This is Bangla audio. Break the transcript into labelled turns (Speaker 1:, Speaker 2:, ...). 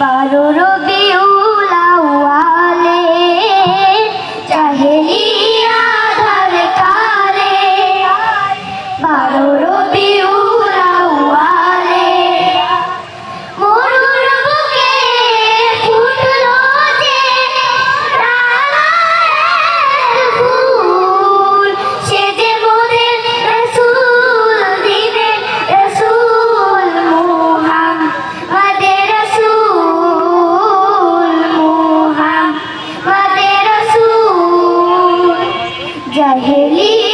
Speaker 1: বারো রবিউ জাহেলি